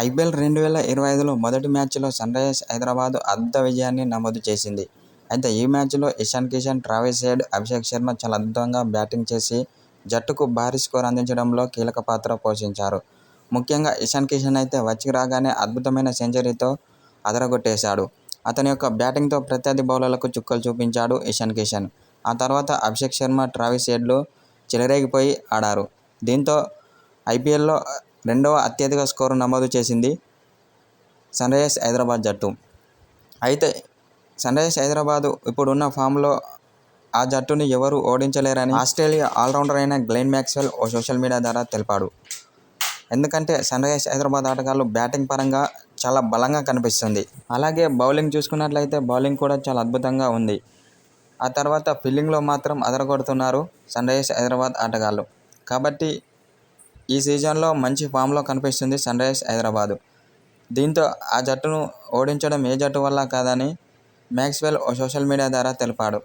IPL రెండు వేల ఇరవై ఐదులో మొదటి మ్యాచ్లో సన్రైజర్స్ హైదరాబాద్ అద్భుత విజయాన్ని నమోదు చేసింది. అయితే ఈ మ్యాచ్లో ఇషాన్ కిషన్, ట్రావిస్ హెడ్, అభిషేక్ శర్మ చాలా అద్భుతంగా బ్యాటింగ్ చేసి జట్టుకు భారీ స్కోర్ అందించడంలో కీలక పాత్ర పోషించారు. ముఖ్యంగా ఇషాన్ కిషన్ అయితే వచ్చి రాగానే అద్భుతమైన సెంచరీతో అదరగొట్టేశాడు. అతని యొక్క బ్యాటింగ్తో ప్రత్యర్థి బౌలర్లకు చుక్కలు చూపించాడు ఇషాన్ కిషన్. ఆ తర్వాత అభిషేక్ శర్మ, ట్రావిస్ హెడ్లు చెలరేగిపోయి ఆడారు. దీంతో ఐపీఎల్లో రెండవ అత్యధిక స్కోరు నమోదు చేసింది సన్రైజర్స్ హైదరాబాద్ జట్టు. అయితే సన్రైజర్స్ హైదరాబాద్ ఇప్పుడున్న ఫామ్లో ఆ జట్టుని ఎవరూ ఓడించలేరని ఆస్ట్రేలియా ఆల్రౌండర్ అయిన గ్లెన్ మ్యాక్స్వెల్ ఓ సోషల్ మీడియా ద్వారా తెలిపాడు. ఎందుకంటే సన్రైజర్స్ హైదరాబాద్ ఆటగాళ్ళు బ్యాటింగ్ పరంగా చాలా బలంగా కనిపిస్తుంది. అలాగే బౌలింగ్ చూసుకున్నట్లయితే బౌలింగ్ కూడా చాలా అద్భుతంగా ఉంది. ఆ తర్వాత ఫీల్డింగ్లో మాత్రం అదరగొడుతున్నారు సన్రైజర్స్ హైదరాబాద్ ఆటగాళ్ళు కాబట్టి ఈ సీజన్లో మంచి ఫామ్లో కనిపిస్తుంది సన్రైజర్స్ హైదరాబాద్. దీంతో ఆ జట్టును ఓడించడం ఏ జట్టు వల్ల కాదని మ్యాక్స్వెల్ ఓ సోషల్ మీడియా ద్వారా తెలిపాడు.